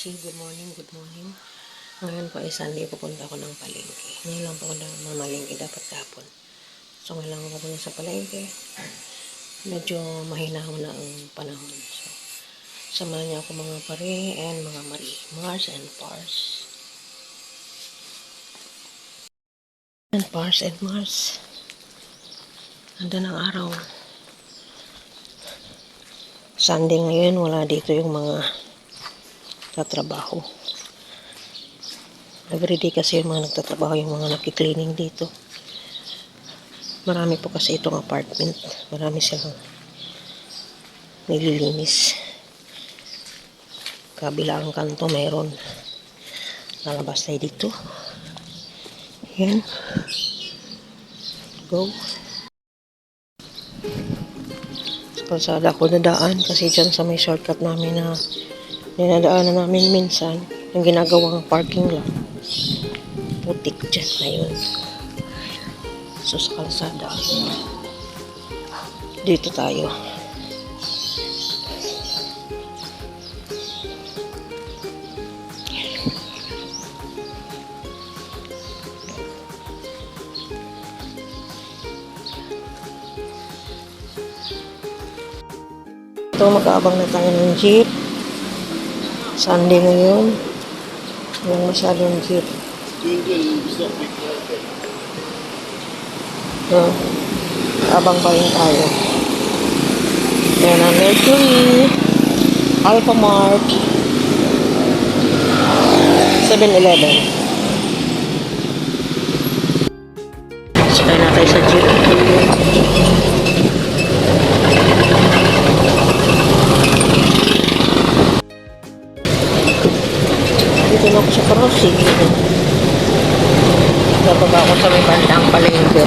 Karosi, good morning, good morning. Ngayon po ay Sunday, pupunta ako ng palengke. Ngayon lang po ako na mamalengke dapat kapon. So ngayon lang ako pupunta sa palengke. Medyo mahinaw na ang panahon. So, samahan niyo ako mga pare and mga mari. Mars and Pars. And Pars and Mars. Ganda ng araw. Sunday ngayon, wala dito yung mga tatrabaho. Everyday kasi yung mga nagtatrabaho, yung mga nakikleaning dito. Marami po kasi itong apartment. Marami silang nililinis. Kabilang kanto meron. Lalabas tayo dito. Yan. Go. Sa kalsada ako nadaan kasi dyan sa may shortcut namin na dinadaanan namin minsan yung ginagawang parking lot. Putik dyan na yun. So sa kalsada. Dito tayo. Ito mag-aabang na tayo ng jeep Sunday ngayon walang masyadong jeep So, abang pa rin tayo. Yan ang Mercury, Alpha Mart, 7-Eleven. Sakay na tayo sa jeep. Dito na ako sa crossing. Bababa ako sa may bandang palengke.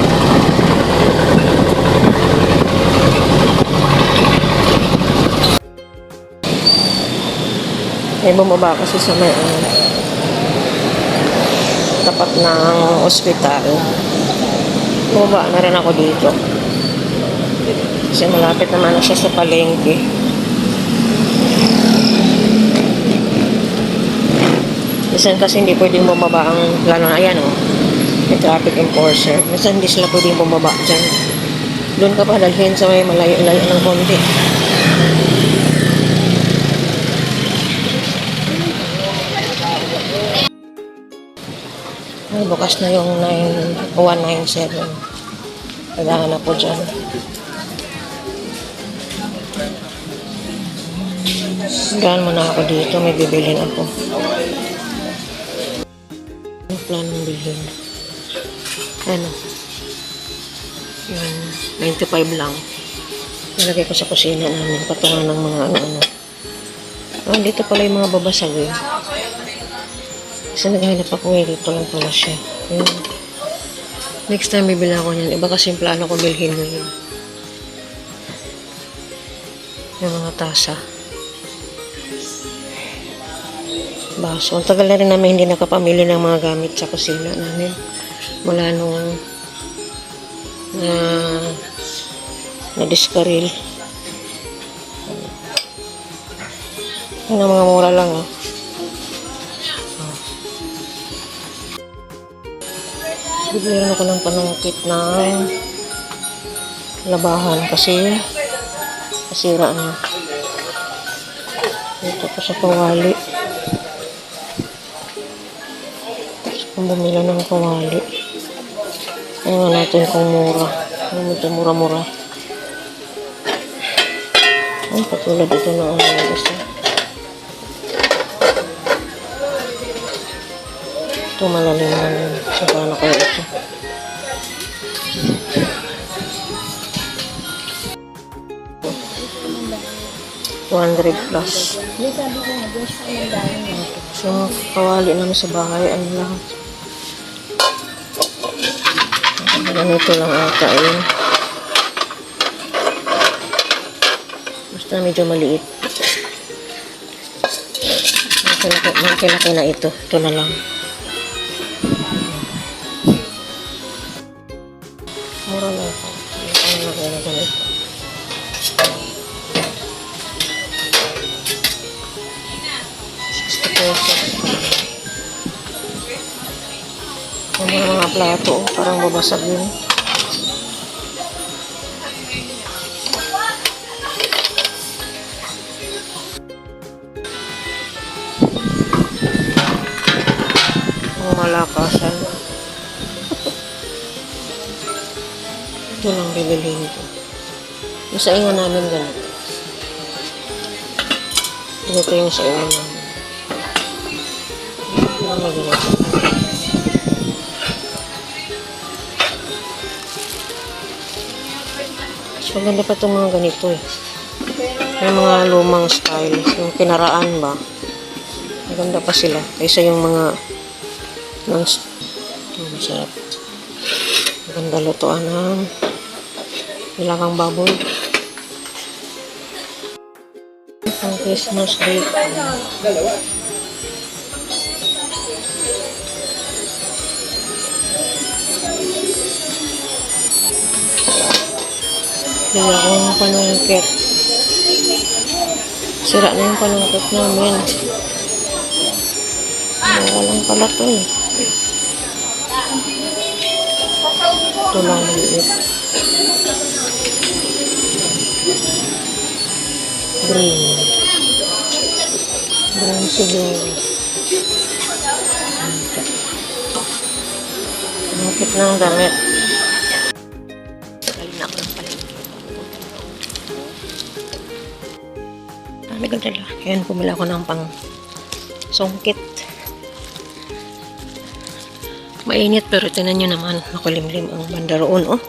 May bumaba kasi sa may ano, tapat ng ospital. Bumaba na rin ako dito. Kasi malapit naman na siya sa palengke. Minsan kasi hindi pwedeng bumaba ang, lalo na ayan oh, may traffic enforcer. Minsan hindi sila pwedeng bumaba dyan. Doon ka pa dalhin sa may malayo-layo ng konti. Ay, bukas na yung 9, 197. Kailangan ako dyan. Gaan muna ako dito, may bibilin ako. Planong bilhin. Ano? Yung 95 lang. Nilagay ko sa kusina namin. Patungan ng mga ano-ano. Ah, dito pala yung mga babasag eh. Kasi naghahanap ako eh. Dito lang pala siya. Yun. Next time bibili ako niyan. Iba kasi yung plano ko bilhin ngayon. Yung mga tasa. Baso. Ang tagal na rin namin hindi nakapamili ng mga gamit sa kusina namin. Mula nung na na diskaril. Yung mga mura lang oh. Bibili ako ng panungkit ng labahan kasi kasira na. Dito pa sa kawali. Kung bumila ng kawali. Tingnan natin kung mura. Ano ito mura-mura. Ay, katulad ito na ano isa. Ito malalim na yun. Sa paano kaya ito? Hundred plus. Hindi sabi ko nga, doon siya ng dahil. So, kawali namin sa bahay, ano lang. Ganito lang ata yun. Basta medyo maliit. Malaki, malaki na ito. Ito na lang. Mga plato, parang babasag yun. Ang malakasan. Ito lang bibilihin ko. Inyo namin ganito. Ganito yung sa inyo namin. Ano ba ganito? Maganda pa itong mga ganito eh. May mga lumang style. Yung kinaraan ba? Maganda pa sila. Kaysa yung mga non oh, masarap. Maganda lutuan ng nilagang baboy. Ang Christmas Day. Wala akong panungkit. Sira na yung panungkit namin. Walang pala to eh. Ito lang maliit. Green. Green siguro. Panungkit ng damit. Dala. Ayan, pumila ako ng pang songkit. Mainit pero tinan nyo naman, makulimlim ang banda roon, oh.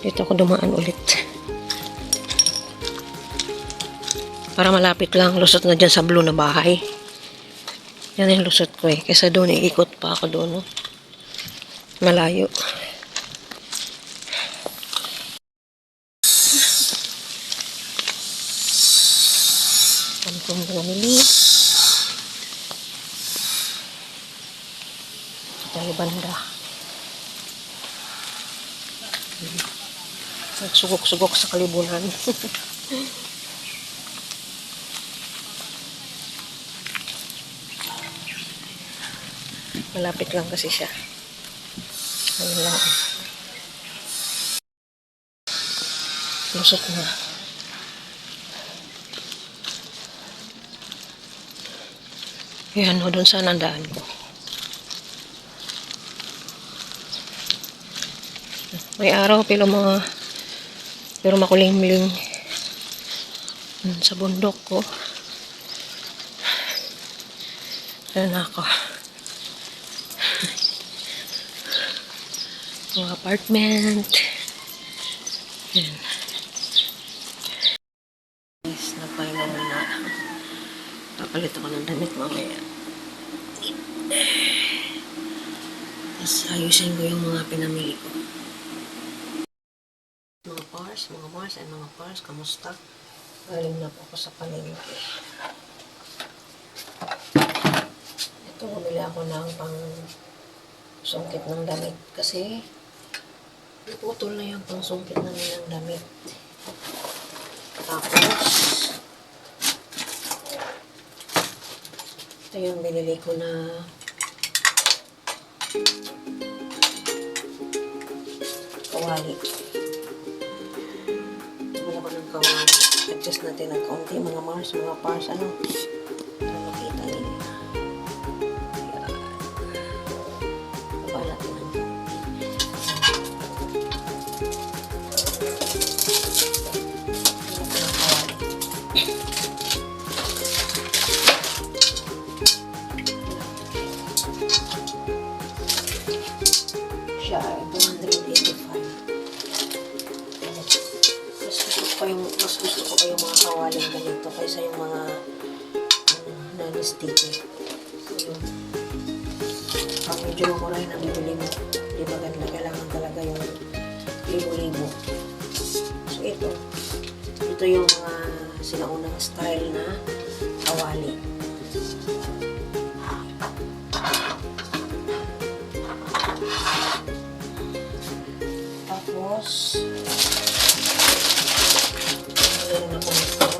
Dito ako dumaan ulit. Para malapit lang, lusot na dyan sa blue na bahay. Yan yung lusot ko eh. Kesa doon, iikot pa ako doon, oh. Malayo. Kami kong namili. Tayo banda. Nagsugok-sugok sa kalibunan. Malapit lang kasi siya. Ayun lang. Lusot na. Yan o, doon sa nandaan ko. May araw pero mga pero makulimlim Hmm, sa bundok ko. Ayan ako. Mga apartment. Ayan. Papalit ako ng damit mamaya. Tapos ayusin ko yung mga pinamili ko. Mga pars, mga mars, and mga pars, kamusta? Galing na po ako sa palengke. Ito, bumili ako ng pang sungkit ng damit kasi naputol na yung pang sungkit na nilang damit. Tapos, ito yung binili ko na kawali. Wala ko ng kawali. Adjust natin ng kaunti. Mga Mars, mga Pars, ano. Yung mas gusto ko pa yung mga kawaling ganito kaysa yung mga ano, non-sticky. Yun. Pag medyo mura yung nabibili mo, di ba ganda kailangan talaga yung libo-libo. So ito, ito yung mga sinaunang style na kawali. Tapos, cebola na comissão.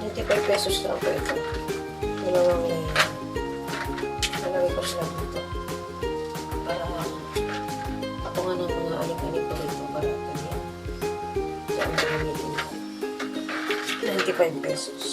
Nanti pepes susah apa Pai, em abençoe.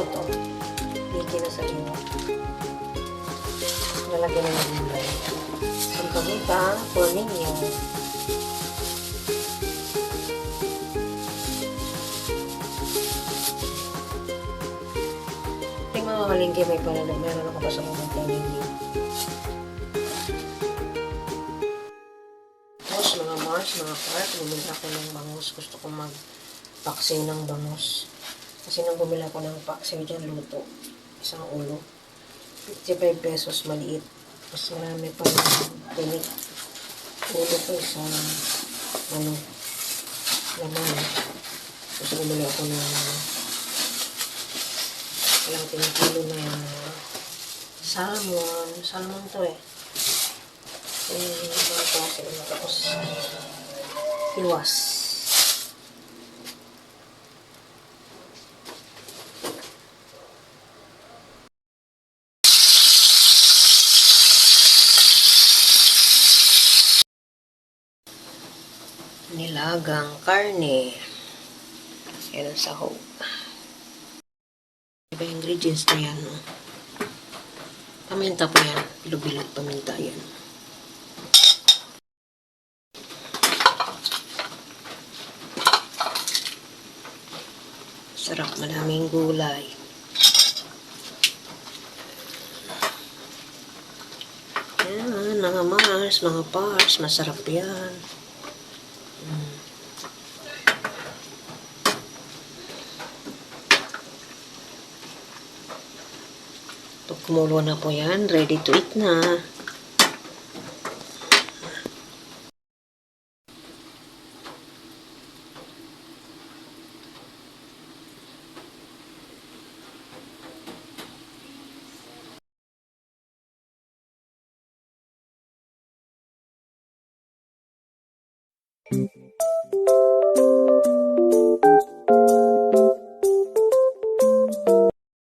Ko to. Hindi na sa iyo. Lalagyan na ng gulay. Ang kamuta, for ninyo. Yung mga malingki may pala na meron ako pa sa mga ninyo. Tapos mga Mars, mga Park, bumili ako ng bangus. Gusto kong mag-paksiw ng bangus. Kasi nung bumili ako ng paksiw dyan, luto. Isang ulo. 55 pesos maliit. Mas marami pa ng tinik. Ulo ko isang ano, laman. Tapos bumili ako ng ilang kilo na yung salmon. Salmon to eh. Eh, mga klase na tapos iwas. Nilagang karne. Yan ang sahog. Ingredients na yan. No? Paminta po yan. Bilog-bilog paminta yan. Sarap, maraming gulay. Yan, mga Mars, mga Pars, masarap yan. Kumulo na po yan, ready to eat na.